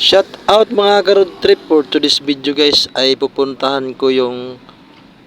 Shout out mga ka-road trip for today's video guys ay pupuntahan ko yung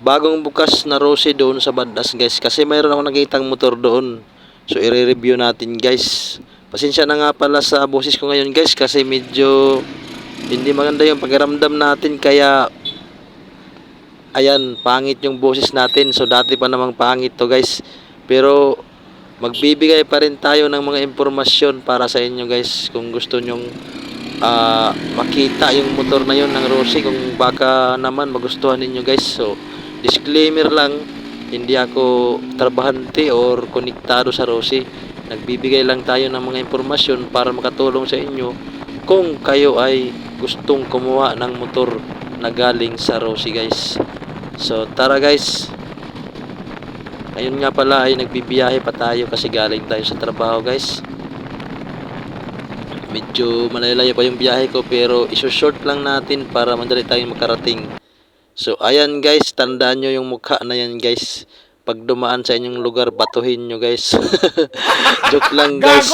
bagong bukas na Rossi doon sa Badas guys kasi mayroon ako nakitang motor doon. So i-review natin guys. Pasensya na nga pala sa boses ko ngayon guys kasi medyo hindi maganda yung pakiramdam natin kaya ayan pangit yung boses natin. So dati pa namang pangit to guys. Pero magbibigay pa rin tayo ng mga impormasyon para sa inyo guys kung gusto nyong ah, makita yung motor na yun ng Rossi kung baka naman magustuhan ninyo guys. So disclaimer lang hindi ako trabahante or konektado sa Rossi. Nagbibigay lang tayo ng mga impormasyon para makatulong sa inyo kung kayo ay gustong kumuha ng motor na galing sa Rossi guys. So tara guys. Ngayon nga pala ay nagbibiyahe pa tayo kasi galing tayo sa trabaho guys medyo malalayo pa yung biyahe ko pero iso-short lang natin para madali tayong makarating. So ayan guys, tandaan nyo yung mukha na yan guys. Pag dumaan sa inyong lugar, batuhin nyo guys. Joke lang guys.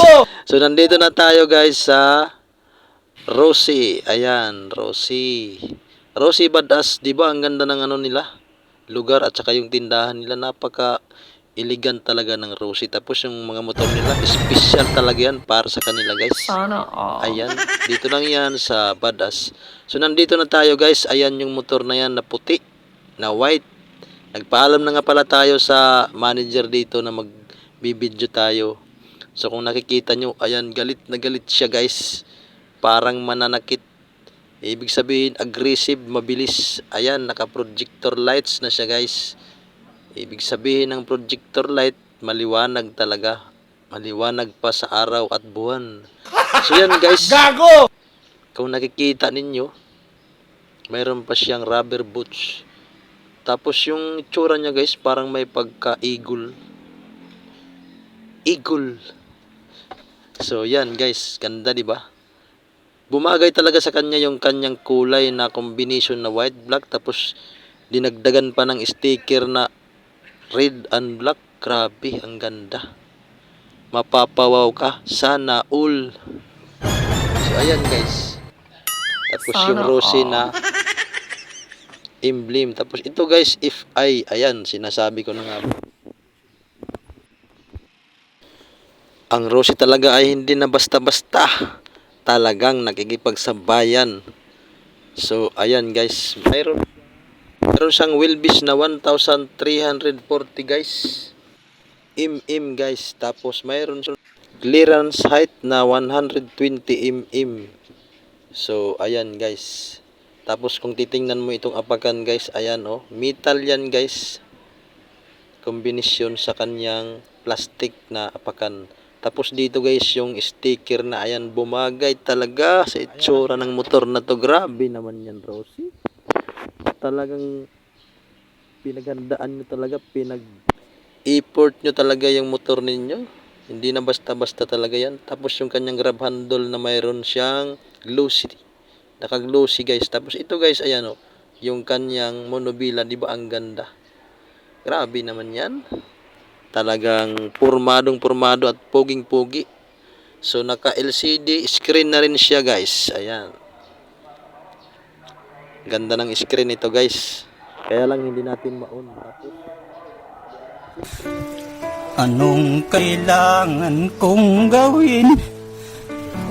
So nandito na tayo guys sa Rosie. Ayan, Rosie. Rosie Badas, di ba ang ganda ng ano nila? Lugar at saka yung tindahan nila napaka elegant talaga ng Rosie. Tapos yung mga motor nila, special talaga yan para sa kanila guys. Sana all. Ayan, dito lang yan sa Badas. So nandito na tayo guys, ayan yung motor na yan na puti, na white. Nagpaalam na nga pala tayo sa manager dito na magbibideo tayo. So kung nakikita nyo, ayan, galit na galit siya guys. Parang mananakit. Ibig sabihin, aggressive, mabilis. Ayan, naka-projector lights na siya guys. Ibig sabihin ng projector light, maliwanag talaga. Maliwanag pa sa araw at buwan. So yan guys. Gago! Kung nakikita ninyo, mayroon pa siyang rubber boots. Tapos yung itsura niya guys, parang may pagka-eagle. Eagle. So yan guys, ganda di ba? Bumagay talaga sa kanya yung kanyang kulay na combination na white black tapos dinagdagan pa ng sticker na red and black. Grabe, ang ganda. Mapapawaw ka. Sana all. So ayan guys. Tapos yung Sana Rossi all. na emblem. Tapos ito guys, if I, ayan, sinasabi ko na nga. Ang Rossi talaga ay hindi na basta-basta. Talagang nakikipagsabayan. So, ayan guys, mayroon Meron siyang wheelbase na 1,340 guys. mm guys. Tapos mayroon siyang clearance height na 120 mm. So ayan guys. Tapos kung titingnan mo itong apakan guys, ayan oh, metal yan guys. Kombinasyon sa kanyang plastic na apakan. Tapos dito guys yung sticker na ayan bumagay talaga sa itsura ng motor na to. Grabe naman yan Rosie talagang pinaghandaan nyo talaga, pinag import nyo talaga yung motor ninyo. Hindi na basta-basta talaga yan. Tapos yung kanyang grab handle na mayroon siyang glossy. Naka-glossy guys. Tapos ito guys, ayan o. Yung kanyang monobila, di ba ang ganda? Grabe naman yan. Talagang pormadong pormado at poging-pogi. So naka LCD screen na rin siya guys. Ayan. Ganda ng screen nito guys. Kaya lang hindi natin ma-on. Anong kailangan kong gawin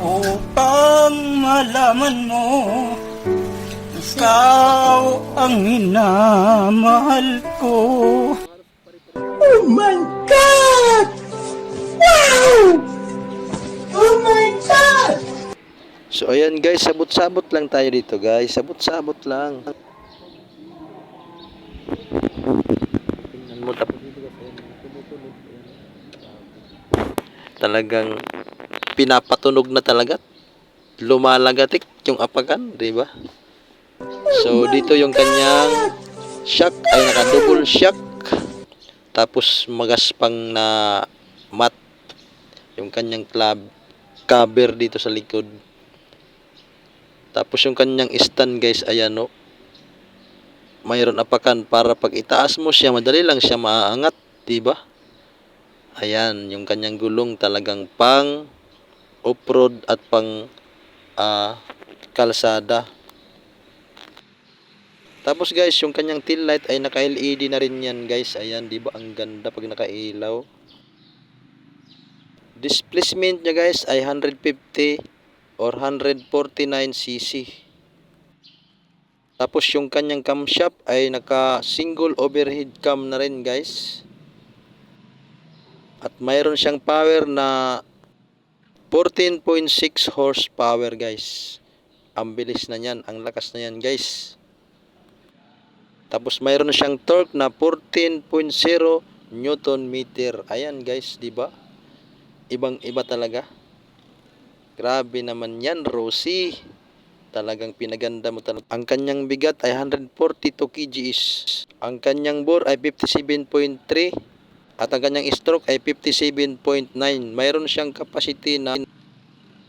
upang malaman mo ikaw ang minamahal ko? Oh my God! Wow! So ayan guys, sabot-sabot lang tayo dito guys. Sabot-sabot lang. Tingnan mo tapos dito. Talagang pinapatunog na talaga. Lumalagatik yung apakan, di ba? So dito yung kanyang shock ay naka double shock. Tapos magaspang na mat yung kanyang club cover dito sa likod. Tapos yung kanyang stand guys, ayan no. Mayroon apakan para pag itaas mo siya, madali lang siya maaangat, 'di ba? Ayan, yung kanyang gulong talagang pang off-road at pang ah, kalsada. Tapos guys, yung kanyang tail light ay naka-LED na rin yan guys. Ayan, di ba ang ganda pag nakailaw. Displacement niya guys ay 150 or 149cc. Tapos yung kanyang camshaft ay naka single overhead cam na rin guys. At mayroon siyang power na 14.6 horsepower guys. Ang bilis na yan, ang lakas na yan guys. Tapos mayroon siyang torque na 14.0 newton meter. Ayan guys, di ba? Ibang iba talaga. Grabe naman yan, Rosie. Talagang pinaganda mo talaga. Ang kanyang bigat ay 142 kgs. Ang kanyang bore ay 57.3 at ang kanyang stroke ay 57.9. Mayroon siyang capacity na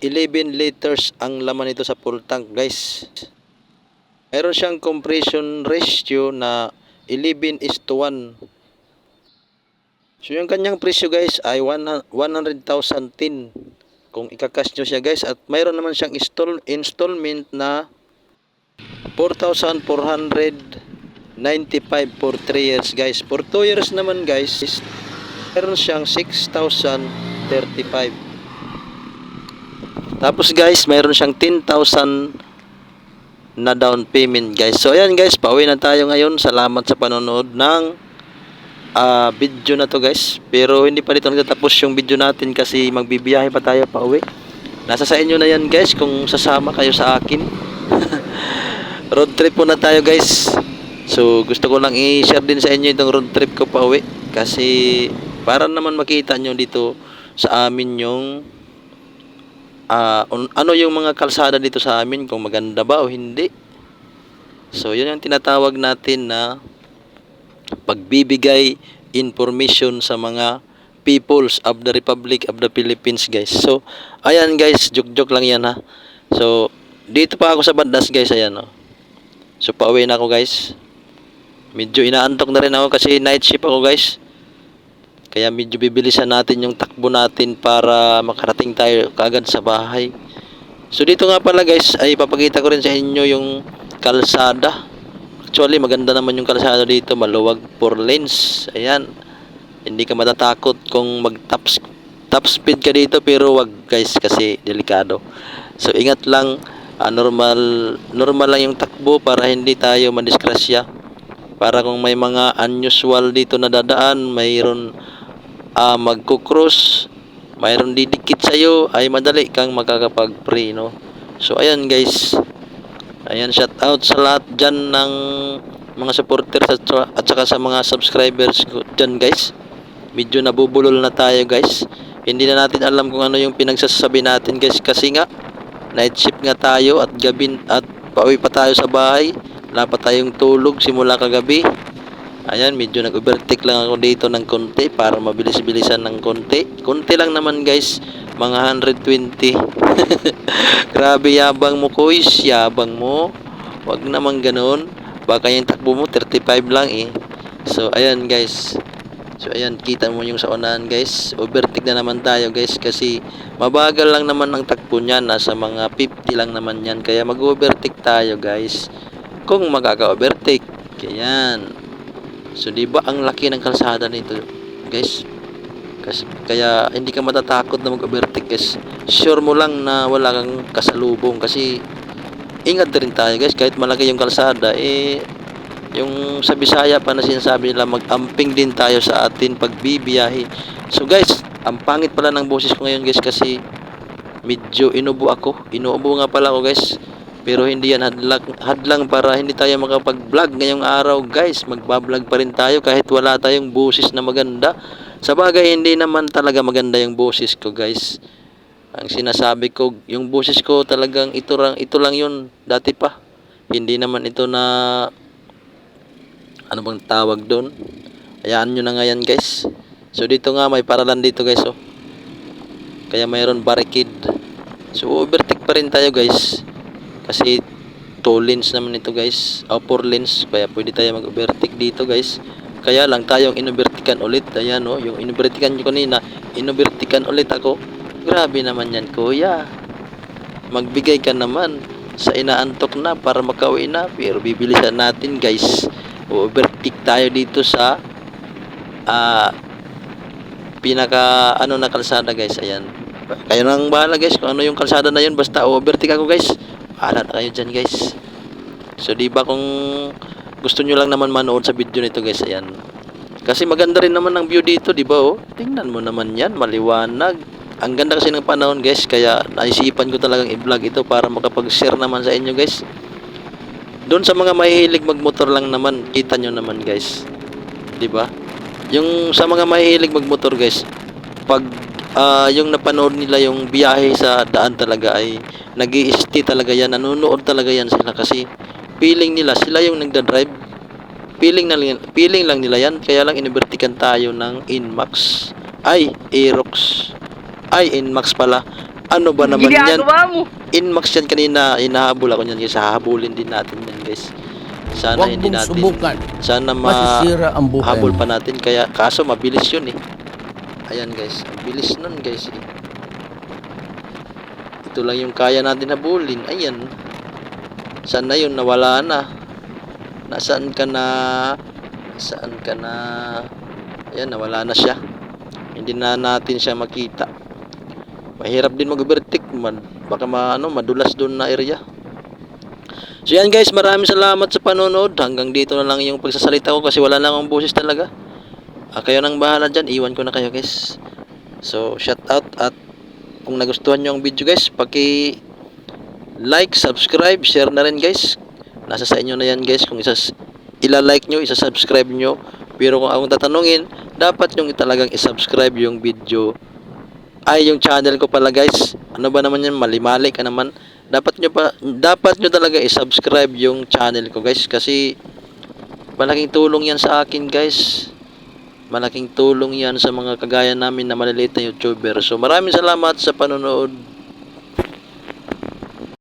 11 liters ang laman nito sa full tank, guys. Mayroon siyang compression ratio na 11 is to 1. So yung kanyang presyo guys ay 100,000 tin kung ikakas nyo siya guys at mayroon naman siyang install, installment na 4,495 for 3 years guys. For 2 years naman guys mayroon siyang 6,035 tapos guys mayroon siyang 10,000 na down payment guys. So ayan guys pauwi na tayo ngayon. Salamat sa panonood ng ah, video na to guys. Pero hindi pa dito nagtatapos yung video natin kasi magbibiyahe pa tayo pa uwi. Nasa sa inyo na yan guys kung sasama kayo sa akin. Road trip muna tayo guys. So gusto ko lang i-share din sa inyo itong road trip ko pa uwi. Kasi para naman makita nyo dito sa amin yung un- ano yung mga kalsada dito sa amin kung maganda ba o hindi. So yun yung tinatawag natin na pagbibigay information sa mga peoples of the Republic of the Philippines guys. So, ayan guys, joke-joke lang yan ha. So, dito pa ako sa Bandas guys, ayan oh. So, pauwi na ako guys. Medyo inaantok na rin ako kasi night shift ako guys. Kaya medyo bibilisan natin yung takbo natin para makarating tayo kaagad sa bahay. So, dito nga pala guys, ay papakita ko rin sa inyo yung kalsada. Actually, maganda naman yung kalsada dito. Maluwag, four lanes. Ayan. Hindi ka matatakot kung mag top, top speed ka dito. Pero wag guys kasi delikado. So, ingat lang. ah, normal, normal lang yung takbo para hindi tayo madiskrasya. Para kung may mga unusual dito na dadaan, mayroon ah, magkukross, mayroon didikit sa'yo, ay madali kang makakapag-pray, no? So, ayan guys. Ayan, shout out sa lahat dyan ng mga supporters at, at saka sa mga subscribers ko dyan guys. Medyo nabubulol na tayo guys. Hindi na natin alam kung ano yung pinagsasabi natin guys kasi nga night shift nga tayo at gabi at pauwi pa tayo sa bahay. Wala pa tayong tulog simula kagabi. Ayan, medyo nag-overtake lang ako dito ng konti para mabilis-bilisan ng konti. Konti lang naman guys, mga 120. Grabe yabang mo, kuys. Yabang mo. Wag naman ganun. Baka yung takbo mo, 35 lang eh. So, ayan guys. So, ayan, kita mo yung sa unahan guys. Overtake na naman tayo guys kasi mabagal lang naman ang takbo niya. Nasa mga 50 lang naman yan. Kaya mag-overtake tayo guys. Kung magkaka-overtake. Ayan. So, di ba ang laki ng kalsada nito guys? Kasi, kaya hindi ka matatakot na mag-overtake guys. Sure mo lang na wala kang kasalubong kasi ingat rin tayo guys kahit malaki yung kalsada eh yung sa Bisaya pa na sinasabi nila mag-amping din tayo sa atin pag bibiyahe. So guys, ang pangit pala ng boses ko ngayon guys kasi medyo inubo ako. Inuubo nga pala ako guys. Pero hindi yan hadlang, hadlang para hindi tayo makapag-vlog ngayong araw guys. Magbablog pa rin tayo kahit wala tayong boses na maganda. Sa bagay, hindi naman talaga maganda yung boses ko guys. Ang sinasabi ko, yung boses ko talagang ito lang, ito lang yun dati pa. Hindi naman ito na ano bang tawag doon. Hayaan nyo na nga yan guys. So dito nga may paralan dito guys oh. Kaya mayroon barricade. So overtake pa rin tayo guys. Kasi 2 lanes naman ito guys. O 4 lanes. Kaya pwede tayo mag-overtake dito guys. Kaya lang tayong inovertikan ulit. Ayan oh. Yung inovertikan nyo kanina. Inovertikan ulit ako. Grabe naman yan kuya. Magbigay ka naman. sa inaantok na para makauwi na pero bibilisan natin guys overtake tayo dito sa ah pinaka ano na kalsada guys ayan kayo nang bahala guys kung ano yung kalsada na yun basta overtake ako guys bahala na kayo dyan guys so di ba kung gusto nyo lang naman manood sa video nito guys ayan kasi maganda rin naman ang view dito di ba oh? Tingnan mo naman yan maliwanag. Ang ganda kasi ng panahon guys kaya naisipan ko talagang i-vlog ito para makapag-share naman sa inyo guys. Doon sa mga mahihilig magmotor lang naman kita nyo naman guys. Di ba? Yung sa mga mahihilig magmotor guys pag ah, yung napanood nila yung biyahe sa daan talaga ay nag stay talaga yan nanonood talaga yan sila kasi feeling nila sila yung nagda-drive feeling na feeling lang nila yan kaya lang inibertikan tayo ng Inmax. Ay Aerox. Ay Inmax pala. Ano ba naman yan? mo? Inmax yan kanina hinahabol ako niyan guys. Hahabulin din natin yan guys. Sana Huwag hindi natin subukan. sana ma Masisira ang buhay habol mo. pa natin. Kaya kaso mabilis yun eh. Ayan guys. Bilis nun guys eh. ito lang yung kaya natin habulin. Ayan. Saan na yun nawala na nasaan ka na saan ka na ayan nawala na siya hindi na natin siya makita mahirap din mag-overtake man baka ma, ano, madulas doon na area So yan guys, maraming salamat sa panonood. Hanggang dito na lang yung pagsasalita ko kasi wala lang akong boses talaga. Ah, kayo nang bahala dyan. Iwan ko na kayo guys. So, shout out at kung nagustuhan nyo ang video guys, paki like, subscribe, share na rin guys. Nasa sa inyo na yan guys kung isas ila-like nyo, isa-subscribe nyo. Pero kung akong tatanungin, dapat yung talagang isubscribe yung video ay yung channel ko pala guys. Ano ba naman yan? Mali-mali ka naman. Dapat nyo pa dapat nyo talaga i-subscribe yung channel ko guys kasi malaking tulong yan sa akin guys. Malaking tulong yan sa mga kagaya namin na maliliit na YouTuber. So maraming salamat sa panonood.